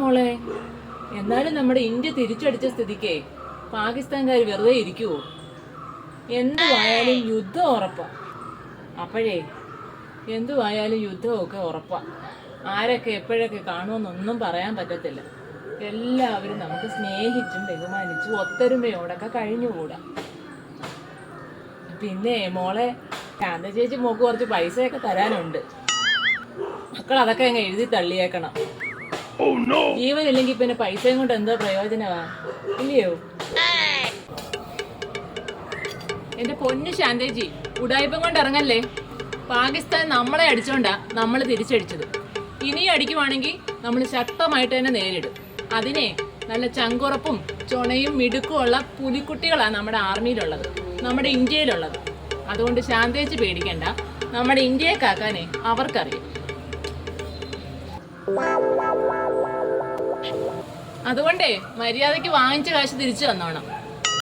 മോളെ. എന്നാലും നമ്മുടെ ഇന്ത്യ തിരിച്ചടിച്ച സ്ഥിതിക്ക് പാകിസ്ഥാൻകാർ വെറുതെ ഇരിക്കുവോ? എന്തുവായാലും യുദ്ധം ഉറപ്പാ. അപ്പോഴേ എന്തുവായാലും യുദ്ധമൊക്കെ ഉറപ്പാ. ആരൊക്കെ എപ്പോഴൊക്കെ കാണുമെന്നൊന്നും പറയാൻ പറ്റത്തില്ല. എല്ലാവരും നമുക്ക് സ്നേഹിച്ചും ബഹുമാനിച്ചും ഒത്തൊരുമയോടൊക്കെ കഴിഞ്ഞുകൂടാ. പിന്നെ മോളെ ശാന്ത ചേച്ചി മോക്ക് കുറച്ച് പൈസയൊക്കെ തരാനുണ്ട്. മക്കൾ അതൊക്കെ അങ്ങ് എഴുതി തള്ളിയേക്കണം. ജീവനില്ലെങ്കിൽ പിന്നെ പൈസയും കൊണ്ട് എന്താ പ്രയോജനമാ ഇല്ലയോ? എന്റെ പൊന്നു ശാന്തേജി ഉടായ്പം കൊണ്ട് ഇറങ്ങല്ലേ? പാകിസ്ഥാൻ നമ്മളെ അടിച്ചോണ്ടാ നമ്മൾ തിരിച്ചടിച്ചത്. ഇനിയും അടിക്കുവാണെങ്കിൽ നമ്മൾ ശക്തമായിട്ട് തന്നെ നേരിടും. അതിനെ നല്ല ചങ്കുറപ്പും ചുണയും മിടുക്കും ഉള്ള പുലിക്കുട്ടികളാണ് നമ്മുടെ ആർമിയിലുള്ളത് നമ്മുടെ ഇന്ത്യയിലുള്ളത്. അതുകൊണ്ട് ശാന്തേജി പേടിക്കണ്ട. നമ്മുടെ ഇന്ത്യയെ കാക്കാനേ അവർക്കറിയാം. അതുകൊണ്ടേ മര്യാദയ്ക്ക് വാങ്ങിച്ച കാശ് തിരിച്ചു തന്നോണം.